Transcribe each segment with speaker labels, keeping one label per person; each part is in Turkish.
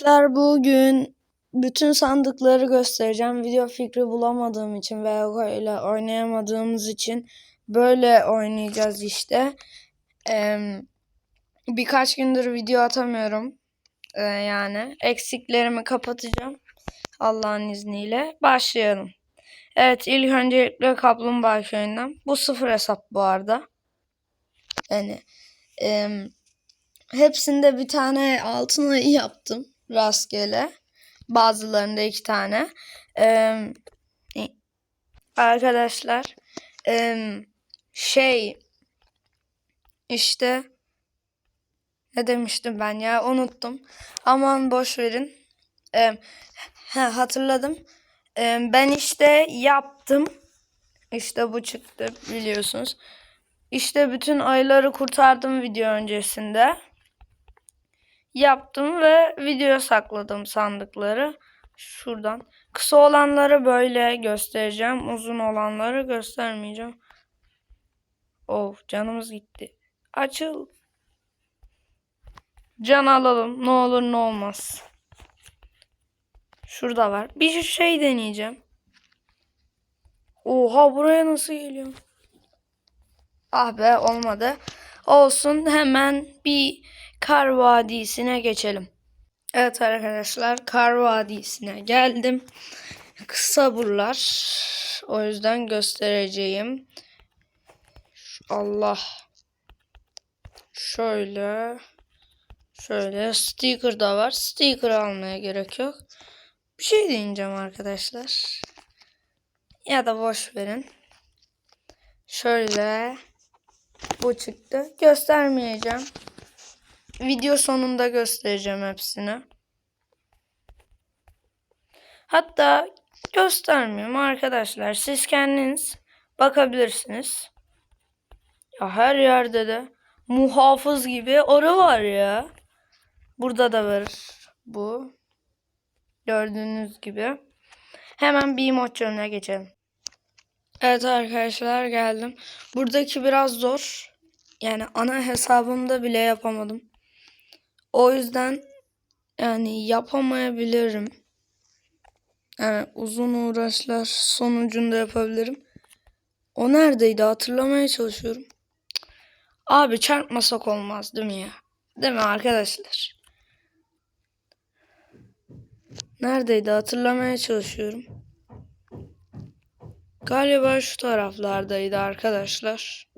Speaker 1: Arkadaşlar bugün bütün sandıkları göstereceğim. Video fikri bulamadığım için ve ile oynayamadığımız için böyle oynayacağız işte. Ee, birkaç gündür video atamıyorum. Ee, yani eksiklerimi kapatacağım. Allah'ın izniyle. Başlayalım. Evet ilk öncelikle Kaplumbağa Köyü'nden. Bu sıfır hesap bu arada. Yani em, hepsinde bir tane altın ayı yaptım rastgele. Bazılarında iki tane. Em, arkadaşlar em, şey işte ne demiştim ben ya unuttum. Aman boş verin. Em, he, hatırladım. Em, ben işte yaptım. İşte bu çıktı biliyorsunuz. İşte bütün ayıları kurtardım video öncesinde. Yaptım ve video sakladım sandıkları. Şuradan. Kısa olanları böyle göstereceğim. Uzun olanları göstermeyeceğim. Of canımız gitti. Açıl. Can alalım. Ne olur ne olmaz. Şurada var. Bir şey deneyeceğim. Oha buraya nasıl geliyor? Ah be olmadı. Olsun hemen bir Kar Vadisi'ne geçelim. Evet arkadaşlar Kar Vadisi'ne geldim. Kısa buralar. O yüzden göstereceğim. Allah. Şöyle. Şöyle sticker da var. Sticker almaya gerek yok. Bir şey deneyeceğim arkadaşlar. Ya da boş verin. Şöyle bu çıktı. Göstermeyeceğim. Video sonunda göstereceğim hepsini. Hatta göstermiyorum arkadaşlar. Siz kendiniz bakabilirsiniz. Ya her yerde de muhafız gibi arı var ya. Burada da var bu. Gördüğünüz gibi. Hemen bir moçlarına geçelim. Evet arkadaşlar geldim. Buradaki biraz zor. Yani ana hesabımda bile yapamadım. O yüzden yani yapamayabilirim. Yani uzun uğraşlar sonucunda yapabilirim. O neredeydi hatırlamaya çalışıyorum. Abi çarpmasak olmaz değil mi ya? Değil mi arkadaşlar? Neredeydi hatırlamaya çalışıyorum. Galiba şu taraflardaydı arkadaşlar.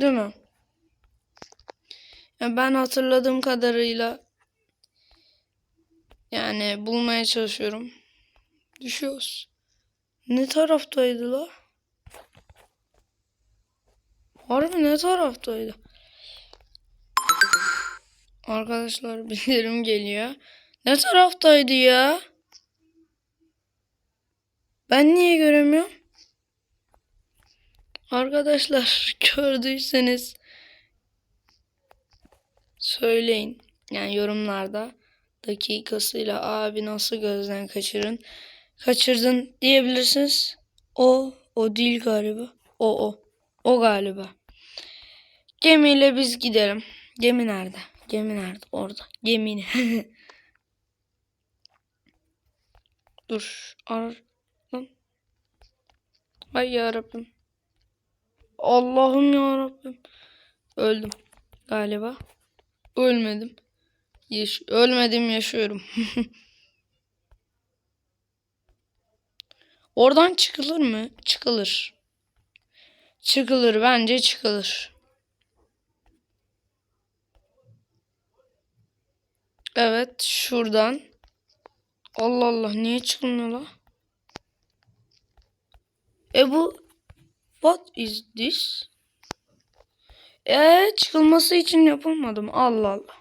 Speaker 1: Değil mi? Ben hatırladığım kadarıyla yani bulmaya çalışıyorum. Düşüyoruz. Ne taraftaydı la? Harbi ne taraftaydı? Arkadaşlar bildirim geliyor. Ne taraftaydı ya? Ben niye göremiyorum? Arkadaşlar gördüyseniz söyleyin. Yani yorumlarda dakikasıyla abi nasıl gözden kaçırın kaçırdın diyebilirsiniz. O o değil galiba. O o. O galiba. Gemiyle biz gidelim. Gemi nerede? Gemi nerede? Orada. Gemi. Dur. Ar Lan. Ay yarabbim. Allah'ım yarabbim. Öldüm galiba. Ölmedim. Yaş ölmedim yaşıyorum. Oradan çıkılır mı? Çıkılır. Çıkılır bence çıkılır. Evet şuradan. Allah Allah niye çıkmıyor la? E bu What is this? Eee çıkılması için yapılmadım. Allah Allah.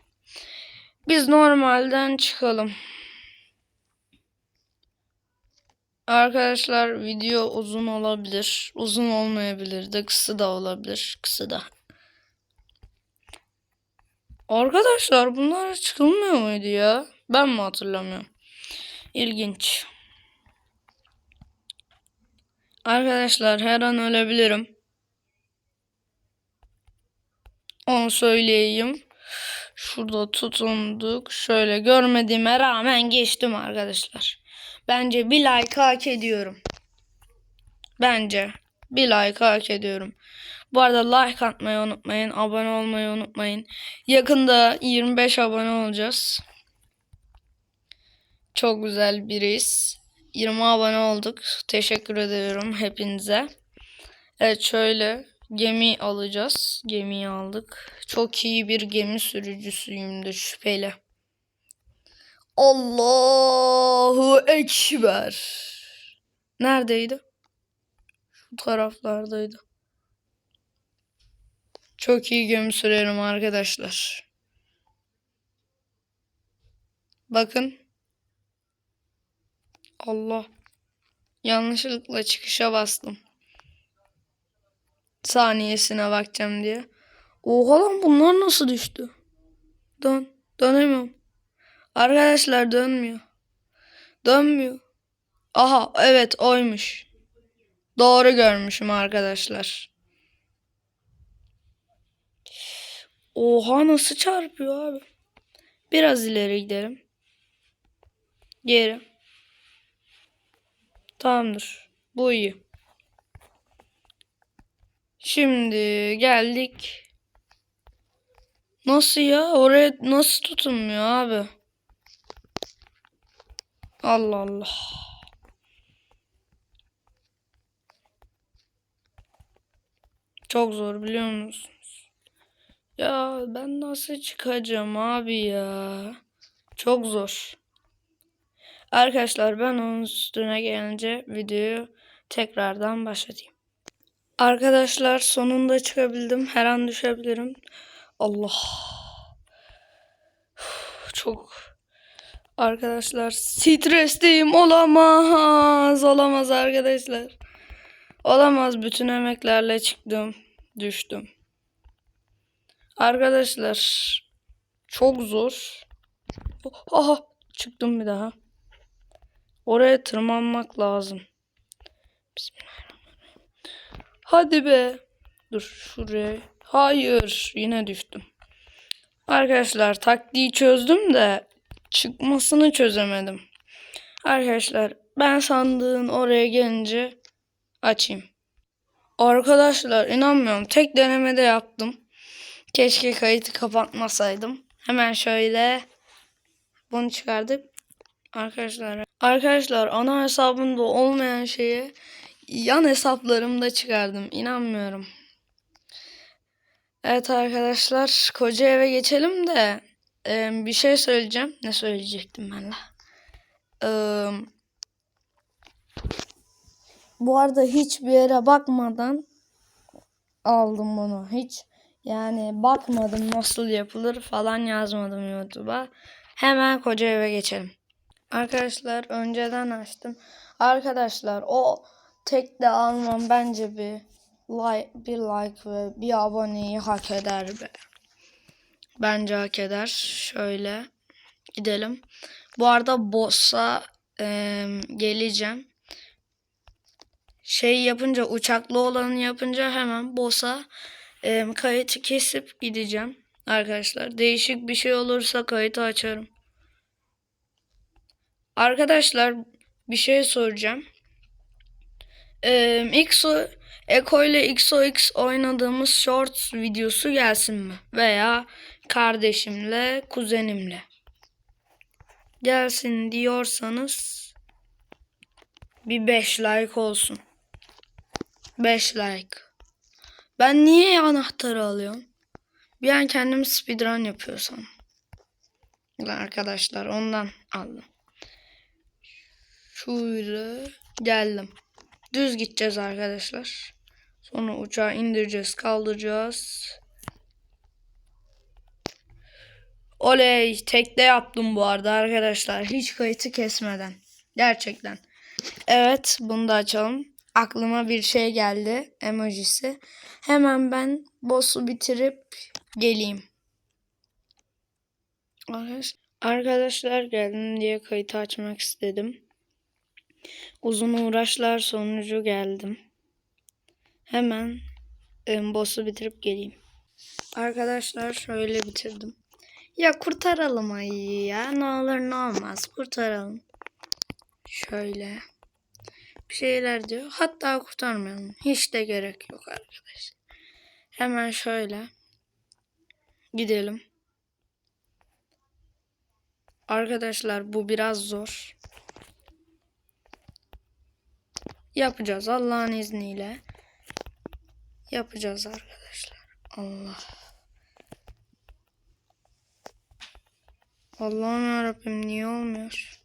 Speaker 1: Biz normalden çıkalım. Arkadaşlar video uzun olabilir. Uzun olmayabilir de kısa da olabilir. Kısa da. Arkadaşlar bunlar çıkılmıyor muydu ya? Ben mi hatırlamıyorum? İlginç. Arkadaşlar her an ölebilirim. Onu söyleyeyim. Şurada tutunduk. Şöyle görmediğime rağmen geçtim arkadaşlar. Bence bir like hak ediyorum. Bence bir like hak ediyorum. Bu arada like atmayı unutmayın. Abone olmayı unutmayın. Yakında 25 abone olacağız. Çok güzel biriz. 20 abone olduk. Teşekkür ediyorum hepinize. Evet şöyle gemi alacağız. Gemiyi aldık. Çok iyi bir gemi sürücüsüyümdür şüpheli. Allahu Ekber. Neredeydi? Şu taraflardaydı. Çok iyi gemi sürerim arkadaşlar. Bakın. Allah. Yanlışlıkla çıkışa bastım. Saniyesine bakacağım diye. Oha lan bunlar nasıl düştü? Dön. Dönemiyorum. Arkadaşlar dönmüyor. Dönmüyor. Aha evet oymuş. Doğru görmüşüm arkadaşlar. Oha nasıl çarpıyor abi. Biraz ileri gidelim. Geri. Tamamdır. Bu iyi. Şimdi geldik. Nasıl ya? Oraya nasıl tutunmuyor abi? Allah Allah. Çok zor biliyor musunuz? Ya ben nasıl çıkacağım abi ya? Çok zor. Arkadaşlar ben onun üstüne gelince videoyu tekrardan başlatayım. Arkadaşlar sonunda çıkabildim. Her an düşebilirim. Allah. Çok arkadaşlar stresteyim. Olamaz. Olamaz arkadaşlar. Olamaz. Bütün emeklerle çıktım. Düştüm. Arkadaşlar çok zor. Aha çıktım bir daha. Oraya tırmanmak lazım. Bismillahirrahmanirrahim. Hadi be. Dur şuraya. Hayır. Yine düştüm. Arkadaşlar taktiği çözdüm de çıkmasını çözemedim. Arkadaşlar ben sandığın oraya gelince açayım. Arkadaşlar inanmıyorum. Tek denemede yaptım. Keşke kayıtı kapatmasaydım. Hemen şöyle bunu çıkardık. Arkadaşlar arkadaşlar ana hesabımda olmayan şeyi yan hesaplarımda çıkardım. İnanmıyorum. Evet arkadaşlar koca eve geçelim de e, bir şey söyleyeceğim. Ne söyleyecektim ben la? E, bu arada hiçbir yere bakmadan aldım bunu. Hiç yani bakmadım nasıl yapılır falan yazmadım YouTube'a. Hemen koca eve geçelim. Arkadaşlar önceden açtım. Arkadaşlar o tek de almam bence bir like, bir like ve bir aboneyi hak eder be. Bence hak eder. Şöyle gidelim. Bu arada boss'a e, geleceğim. Şey yapınca uçaklı olanı yapınca hemen boss'a e, kayıtı kesip gideceğim. Arkadaşlar değişik bir şey olursa kayıtı açarım. Arkadaşlar bir şey soracağım. Ee, XO, Eko ile XOX oynadığımız shorts videosu gelsin mi? Veya kardeşimle, kuzenimle. Gelsin diyorsanız bir 5 like olsun. 5 like. Ben niye anahtarı alıyorum? Bir an kendim speedrun yapıyorsam. Arkadaşlar ondan aldım. Şöyle geldim. Düz gideceğiz arkadaşlar. Sonra uçağı indireceğiz, kaldıracağız. Oley, tekte yaptım bu arada arkadaşlar. Hiç kayıtı kesmeden. Gerçekten. Evet, bunu da açalım. Aklıma bir şey geldi. Emojisi. Hemen ben boss'u bitirip geleyim. Arkadaşlar geldim diye kayıt açmak istedim. Uzun uğraşlar sonucu geldim. Hemen boss'u bitirip geleyim. Arkadaşlar şöyle bitirdim. Ya kurtaralım ayıyı ya. Ne olur ne olmaz. Kurtaralım. Şöyle. Bir şeyler diyor. Hatta kurtarmayalım. Hiç de gerek yok arkadaşlar. Hemen şöyle. Gidelim. Arkadaşlar bu biraz zor. Yapacağız Allah'ın izniyle. Yapacağız arkadaşlar. Allah. Allah'ım yarabbim niye olmuyor?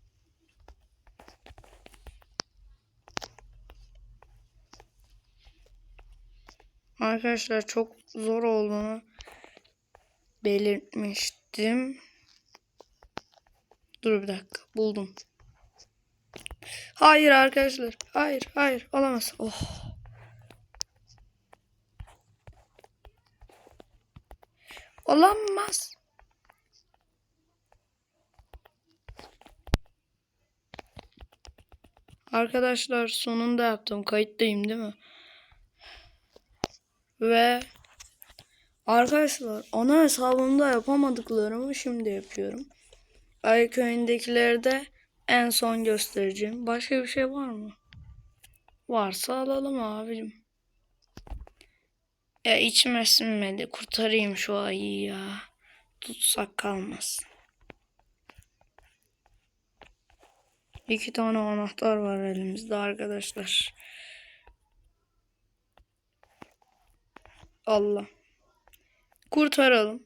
Speaker 1: Arkadaşlar çok zor olduğunu belirtmiştim. Dur bir dakika buldum. Hayır arkadaşlar. Hayır hayır olamaz. Oh. Olamaz. Arkadaşlar sonunda yaptım. Kayıttayım değil mi? Ve arkadaşlar ana hesabımda yapamadıklarımı şimdi yapıyorum. Ay köyündekileri de en son göstereceğim. Başka bir şey var mı? Varsa alalım abicim. Ya içime sinmedi. Kurtarayım şu ayıyı ya. Tutsak kalmaz. İki tane anahtar var elimizde arkadaşlar. Allah. Kurtaralım.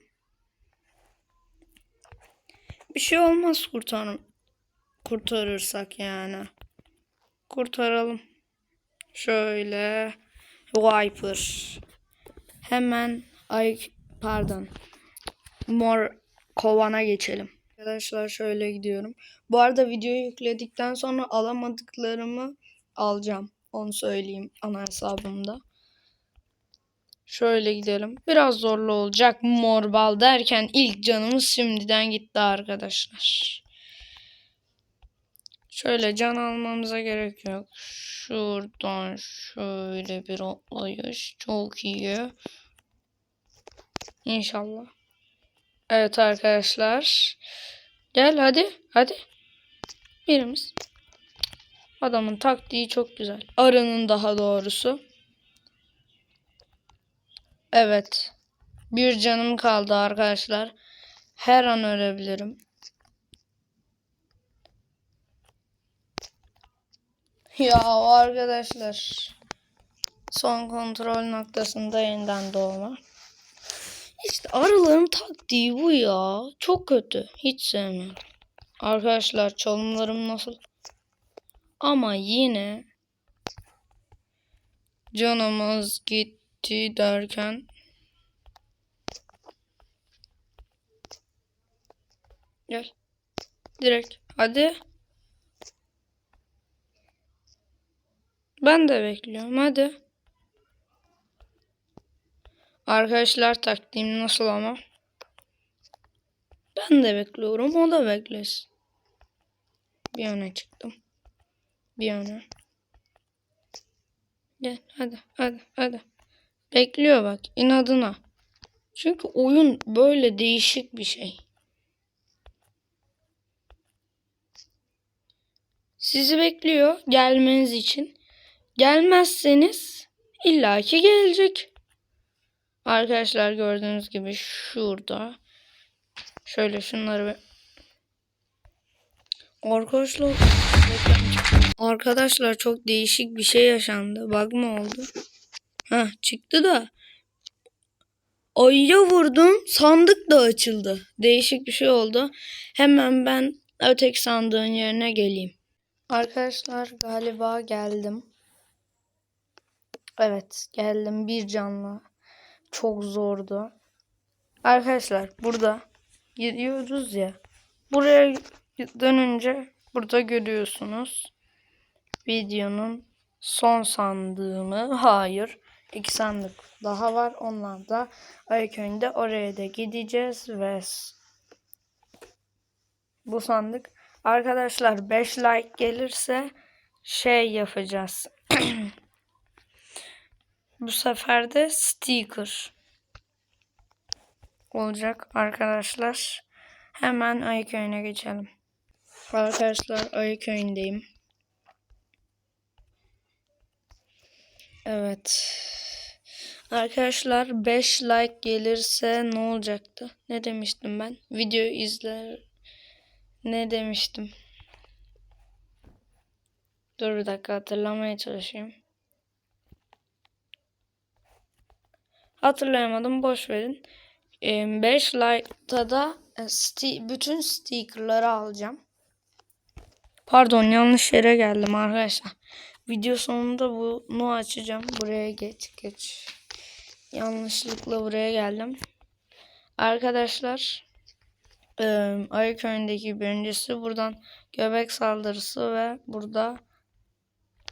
Speaker 1: Bir şey olmaz kurtar kurtarırsak yani. Kurtaralım. Şöyle Viper. Hemen ay pardon. Mor kovana geçelim. Arkadaşlar şöyle gidiyorum. Bu arada videoyu yükledikten sonra alamadıklarımı alacağım. Onu söyleyeyim ana hesabımda. Şöyle gidelim. Biraz zorlu olacak mor bal derken ilk canımız şimdiden gitti arkadaşlar. Şöyle can almamıza gerek yok. Şuradan şöyle bir atlayış. Çok iyi. İnşallah. Evet arkadaşlar. Gel hadi. Hadi. Birimiz. Adamın taktiği çok güzel. Arının daha doğrusu. Evet. Bir canım kaldı arkadaşlar. Her an ölebilirim. Ya arkadaşlar. Son kontrol noktasında yeniden doğma. İşte arıların taktiği bu ya. Çok kötü. Hiç sevmiyorum. Arkadaşlar çalımlarım nasıl? Ama yine canımız gitti derken Gel. Direkt. Hadi. Ben de bekliyorum. Hadi. Arkadaşlar taktiğim nasıl ama? Ben de bekliyorum. O da beklesin. Bir yana çıktım. Bir yana. Gel hadi hadi hadi. Bekliyor bak inadına. Çünkü oyun böyle değişik bir şey. Sizi bekliyor gelmeniz için. Gelmezseniz illaki gelecek. Arkadaşlar gördüğünüz gibi şurada. Şöyle şunları bir... Arkadaşlar Arkadaşlar çok değişik bir şey yaşandı. Bug mı oldu? Heh çıktı da. Ayıya vurdum. Sandık da açıldı. Değişik bir şey oldu. Hemen ben öteki sandığın yerine geleyim. Arkadaşlar galiba geldim. Evet geldim bir canlı. Çok zordu. Arkadaşlar burada gidiyoruz ya. Buraya dönünce burada görüyorsunuz. Videonun son sandığımı. Hayır. iki sandık daha var. Onlar da Ayköy'ünde oraya da gideceğiz ve bu sandık arkadaşlar 5 like gelirse şey yapacağız. Bu sefer de sticker olacak arkadaşlar. Hemen Ayı Köyü'ne geçelim. Arkadaşlar Ayı Köyü'ndeyim. Evet. Arkadaşlar 5 like gelirse ne olacaktı? Ne demiştim ben? Videoyu izler. Ne demiştim? Dur bir dakika hatırlamaya çalışayım. Hatırlayamadım boş verin. 5 like'ta da e, sti- bütün stickerları alacağım. Pardon yanlış yere geldim arkadaşlar. Video sonunda bunu açacağım. Buraya geç geç. Yanlışlıkla buraya geldim. Arkadaşlar e, Ayı Köyü'ndeki birincisi buradan göbek saldırısı ve burada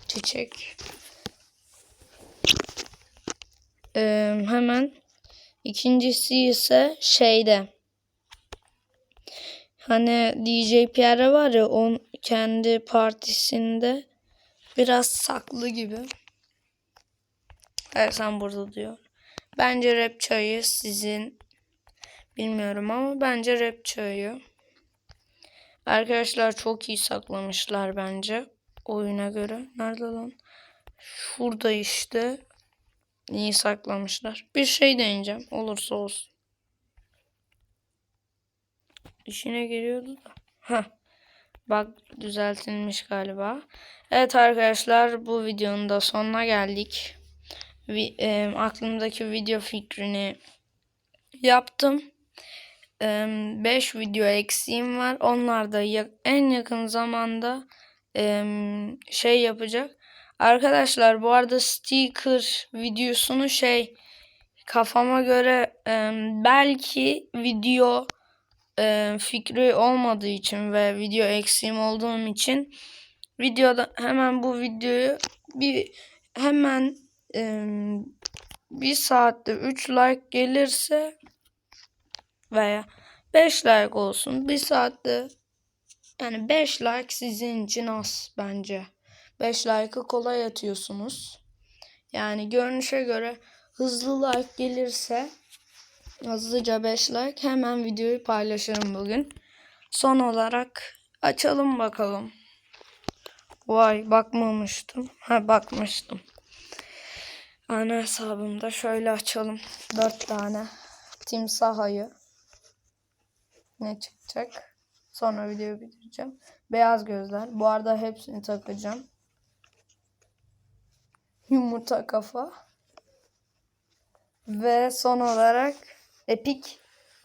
Speaker 1: çiçek. E, hemen ikincisi ise şeyde hani DJ Pierre var ya on kendi partisinde biraz saklı gibi. Her sen burada diyor. Bence rap çayı sizin bilmiyorum ama bence rap çayı. Arkadaşlar çok iyi saklamışlar bence oyuna göre. Nerede lan? Şurada işte. İyi saklamışlar. Bir şey deneyeceğim. Olursa olsun. İşine geliyordu da. Heh. Bak düzeltilmiş galiba. Evet arkadaşlar bu videonun da sonuna geldik. Vi, e, aklımdaki video fikrini yaptım. 5 video eksiğim var. Onlar da ya- en yakın zamanda e, şey yapacak. Arkadaşlar bu arada sticker videosunu şey kafama göre e, belki video e, fikri olmadığı için ve video eksiğim olduğum için videoda hemen bu videoyu bir hemen e, bir saatte 3 like gelirse veya 5 like olsun bir saatte yani 5 like sizin için az bence. 5 like'ı kolay atıyorsunuz. Yani görünüşe göre hızlı like gelirse hızlıca 5 like hemen videoyu paylaşırım bugün. Son olarak açalım bakalım. Vay bakmamıştım. Ha bakmıştım. Ana hesabımda şöyle açalım. 4 tane timsah ayı. Ne çıkacak? Sonra videoyu bitireceğim. Beyaz gözler. Bu arada hepsini takacağım. Yumurta kafa. Ve son olarak epik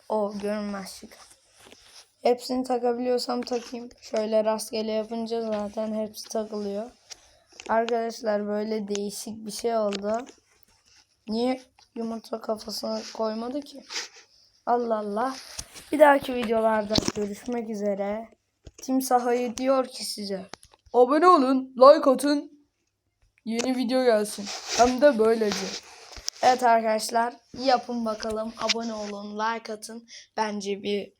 Speaker 1: o görünmez şık. Hepsini takabiliyorsam takayım. Şöyle rastgele yapınca zaten hepsi takılıyor. Arkadaşlar böyle değişik bir şey oldu. Niye yumurta kafasını koymadı ki? Allah Allah. Bir dahaki videolarda görüşmek üzere. Timsahayı diyor ki size. Abone olun, like atın. Yeni video gelsin. Hem de böylece. Evet arkadaşlar yapın bakalım. Abone olun, like atın. Bence bir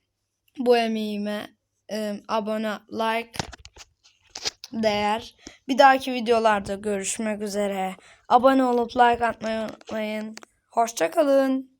Speaker 1: bu emeğime e, abone, like değer. Bir dahaki videolarda görüşmek üzere. Abone olup like atmayı unutmayın. Hoşçakalın.